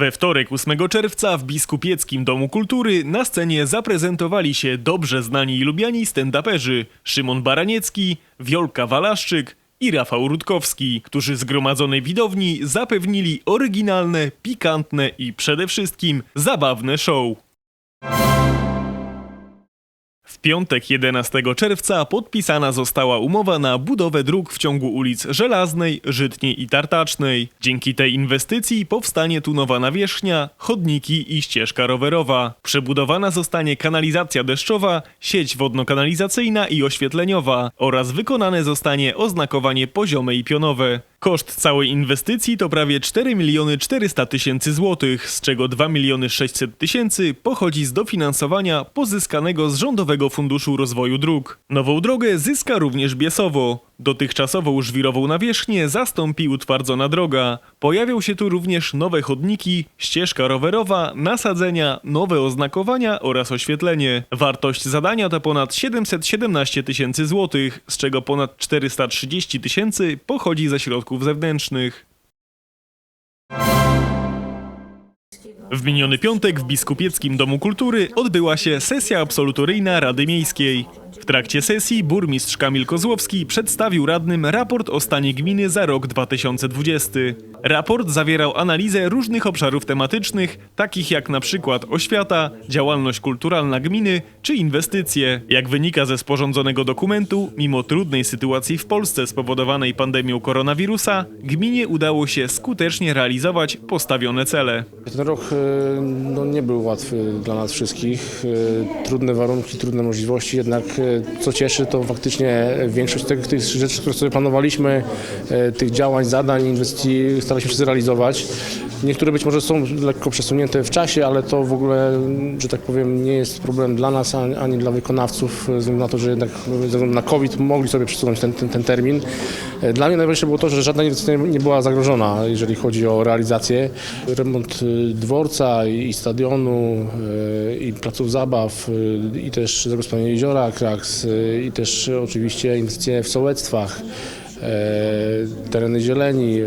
We wtorek 8 czerwca w Biskupieckim Domu Kultury na scenie zaprezentowali się dobrze znani i lubiani stand-uperzy Szymon Baraniecki, Wiolka Walaszczyk i Rafał Rutkowski, którzy zgromadzonej widowni zapewnili oryginalne, pikantne i przede wszystkim zabawne show. Piątek 11 czerwca podpisana została umowa na budowę dróg w ciągu ulic Żelaznej, Żytniej i Tartacznej. Dzięki tej inwestycji powstanie tu nowa nawierzchnia, chodniki i ścieżka rowerowa. Przebudowana zostanie kanalizacja deszczowa, sieć wodno-kanalizacyjna i oświetleniowa oraz wykonane zostanie oznakowanie poziome i pionowe. Koszt całej inwestycji to prawie 4 miliony 400 tysięcy złotych, z czego 2 miliony 600 tysięcy pochodzi z dofinansowania pozyskanego z Rządowego Funduszu Rozwoju Dróg. Nową drogę zyska również Biesowo. Dotychczasową żwirową nawierzchnię zastąpi utwardzona droga. Pojawią się tu również nowe chodniki, ścieżka rowerowa, nasadzenia, nowe oznakowania oraz oświetlenie. Wartość zadania to ponad 717 tysięcy złotych, z czego ponad 430 tysięcy pochodzi ze środków zewnętrznych. W miniony piątek w Biskupieckim Domu Kultury odbyła się sesja absolutoryjna Rady Miejskiej. W trakcie sesji burmistrz Kamil Kozłowski przedstawił radnym raport o stanie gminy za rok 2020. Raport zawierał analizę różnych obszarów tematycznych, takich jak na przykład oświata, działalność kulturalna gminy czy inwestycje. Jak wynika ze sporządzonego dokumentu, mimo trudnej sytuacji w Polsce spowodowanej pandemią koronawirusa, gminie udało się skutecznie realizować postawione cele. Ten rok no, nie był łatwy dla nas wszystkich. E, Trudne warunki, trudne możliwości, jednak e, co cieszy, to faktycznie większość tych, tych rzeczy, które sobie planowaliśmy, e, tych działań, zadań, inwestycji staraliśmy się zrealizować. Niektóre być może są lekko przesunięte w czasie, ale to w ogóle, że tak powiem, nie jest problem dla nas ani, dla wykonawców, ze względu na to, że jednak ze względu na COVID mogli sobie przesunąć ten, ten, ten termin. E, Dla mnie najważniejsze było to, że żadna inwestycja nie była zagrożona, jeżeli chodzi o realizację. Remont y, dworca i stadionu, y, i placów zabaw, y, i też zagospodarowanie jeziora Kraks, y, i też oczywiście inwestycje w sołectwach. E, Tereny zieleni,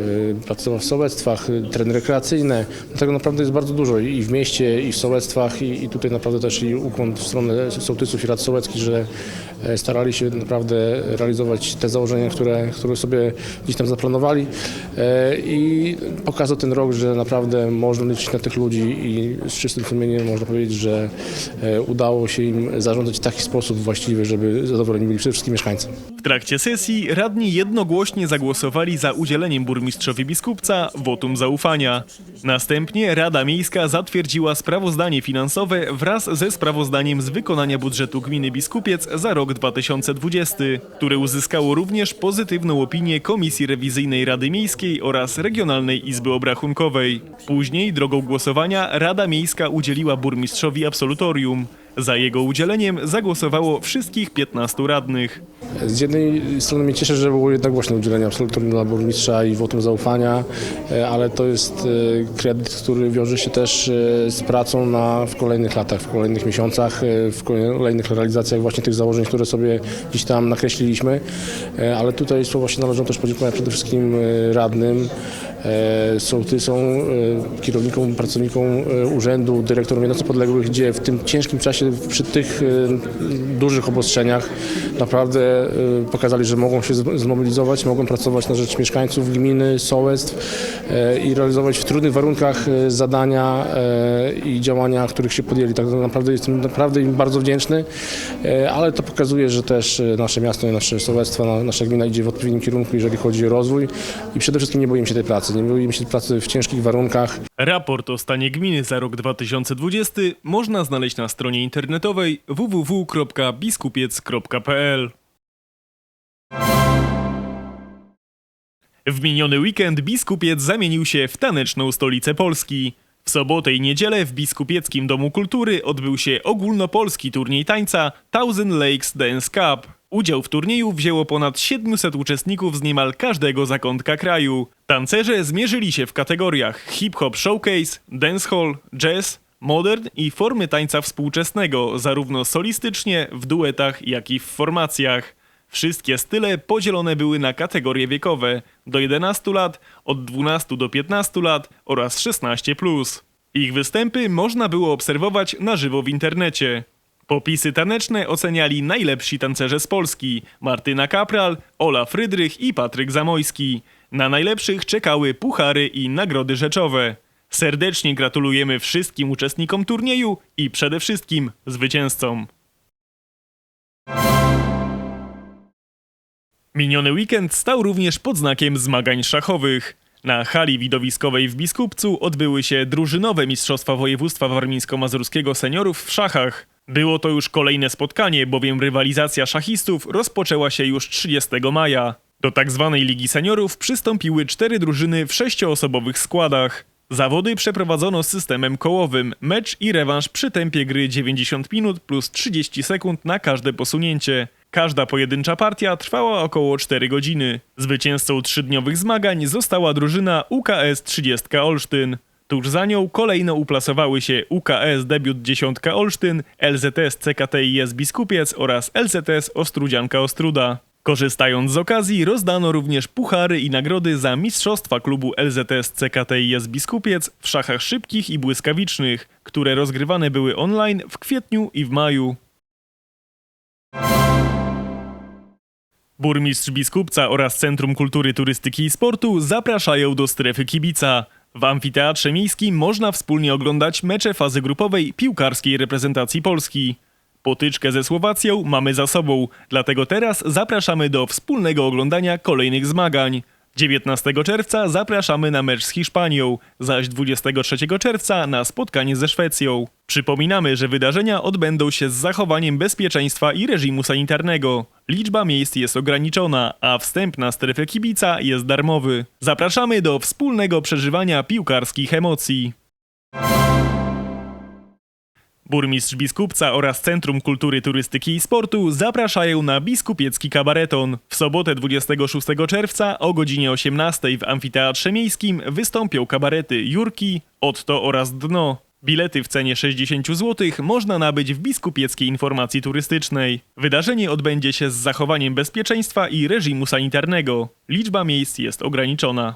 plac zabaw w sołectwach, y, tereny rekreacyjne. Tego naprawdę jest bardzo dużo i w mieście, i w sołectwach, i, i tutaj naprawdę też i ukłon w stronę sołtysów i rad sołeckich, że e, starali się naprawdę realizować te założenia, które, które sobie gdzieś tam zaplanowali E, i pokazał ten rok, że naprawdę można liczyć na tych ludzi i z czystym sumieniem można powiedzieć, że e, udało się im zarządzać w taki sposób właściwy, żeby zadowoleni byli przede wszystkim mieszkańcy. W trakcie sesji radni jednogłośnie zagłosowali za udzieleniem burmistrzowi Biskupca wotum zaufania. Następnie Rada Miejska zatwierdziła sprawozdanie finansowe wraz ze sprawozdaniem z wykonania budżetu gminy Biskupiec za rok 2020, które uzyskało również pozytywną opinię Komisji Rewizyjnej Rady Miejskiej oraz Regionalnej Izby Obrachunkowej. Później drogą głosowania Rada Miejska udzieliła burmistrzowi absolutorium. Za jego udzieleniem zagłosowało wszystkich 15 radnych. Z jednej strony mnie cieszy, że było jednogłośne udzielenie absolutorium dla burmistrza i wotum zaufania, e, ale to jest e, kredyt, który wiąże się też e, z pracą na, w kolejnych latach, w kolejnych miesiącach, w kolejnych realizacjach właśnie tych założeń, które sobie gdzieś tam nakreśliliśmy. Ale tutaj słowa się należą też podziękować przede wszystkim radnym, e, sołtysom, e, kierownikom, pracownikom e, urzędu, dyrektorom jednostek podległych, gdzie w tym ciężkim czasie, przy tych dużych obostrzeniach naprawdę pokazali, że mogą się zmobilizować, mogą pracować na rzecz mieszkańców gminy, sołectw i realizować w trudnych warunkach zadania i działania, których się podjęli. Tak naprawdę jestem naprawdę im bardzo wdzięczny, ale to pokazuje, że też nasze miasto i nasze sołectwo, na- nasza gmina idzie w odpowiednim kierunku, jeżeli chodzi o rozwój i przede wszystkim nie boimy się tej pracy, nie boimy się tej pracy w ciężkich warunkach. Raport o stanie gminy za rok 2020 można znaleźć na stronie internetowej www.biskupiec.pl. W miniony weekend Biskupiec zamienił się w taneczną stolicę Polski. W sobotę i niedzielę w Biskupieckim Domu Kultury odbył się ogólnopolski turniej tańca Thousand Lakes Dance Cup. Udział w turnieju wzięło ponad 700 uczestników z niemal każdego zakątka kraju. Tancerze zmierzyli się w kategoriach hip-hop showcase, dancehall, jazz, modern i formy tańca współczesnego, zarówno solistycznie, w duetach, jak i w formacjach. Wszystkie style podzielone były na kategorie wiekowe do 11 lat, od 12 do 15 lat oraz 16. Ich występy można było obserwować na żywo w internecie. Popisy taneczne oceniali najlepsi tancerze z Polski: Martyna Kapral, Ola Frydrych i Patryk Zamojski. Na najlepszych czekały puchary i nagrody rzeczowe. Serdecznie gratulujemy wszystkim uczestnikom turnieju i przede wszystkim zwycięzcom. Miniony weekend stał również pod znakiem zmagań szachowych. Na hali widowiskowej w Biskupcu odbyły się drużynowe Mistrzostwa Województwa Warmińsko-Mazurskiego Seniorów w szachach. Było to już kolejne spotkanie, bowiem rywalizacja szachistów rozpoczęła się już 30 maja. Do tak zwanej Ligi Seniorów przystąpiły cztery drużyny w sześcioosobowych składach. Zawody przeprowadzono systemem kołowym, mecz i rewanż przy tempie gry 90 minut plus 30 sekund na każde posunięcie. Każda pojedyncza partia trwała około 4 godziny. Zwycięzcą trzydniowych zmagań została drużyna UKS 30 Olsztyn. Tuż za nią kolejno uplasowały się UKS Debiut 10 Olsztyn, LZS CKTIS Biskupiec oraz LZS Ostrudzianka Ostruda. Korzystając z okazji rozdano również puchary i nagrody za mistrzostwa klubu LZS CKTIS Biskupiec w szachach szybkich i błyskawicznych, które rozgrywane były online w kwietniu i w maju. Burmistrz Biskupca oraz Centrum Kultury, Turystyki i Sportu zapraszają do strefy kibica. W amfiteatrze miejskim można wspólnie oglądać mecze fazy grupowej piłkarskiej reprezentacji Polski. Potyczkę ze Słowacją mamy za sobą, dlatego teraz zapraszamy do wspólnego oglądania kolejnych zmagań. 19 czerwca zapraszamy na mecz z Hiszpanią, zaś 23 czerwca na spotkanie ze Szwecją. Przypominamy, że wydarzenia odbędą się z zachowaniem bezpieczeństwa i reżimu sanitarnego. Liczba miejsc jest ograniczona, a wstęp na strefę kibica jest darmowy. Zapraszamy do wspólnego przeżywania piłkarskich emocji. Burmistrz Biskupca oraz Centrum Kultury, Turystyki i Sportu zapraszają na Biskupiecki Kabareton. W sobotę 26 czerwca o godzinie 18 w Amfiteatrze Miejskim wystąpią kabarety Jurki, Otto oraz Dno. Bilety w cenie 60 zł można nabyć w Biskupieckiej Informacji Turystycznej. Wydarzenie odbędzie się z zachowaniem bezpieczeństwa i reżimu sanitarnego. Liczba miejsc jest ograniczona.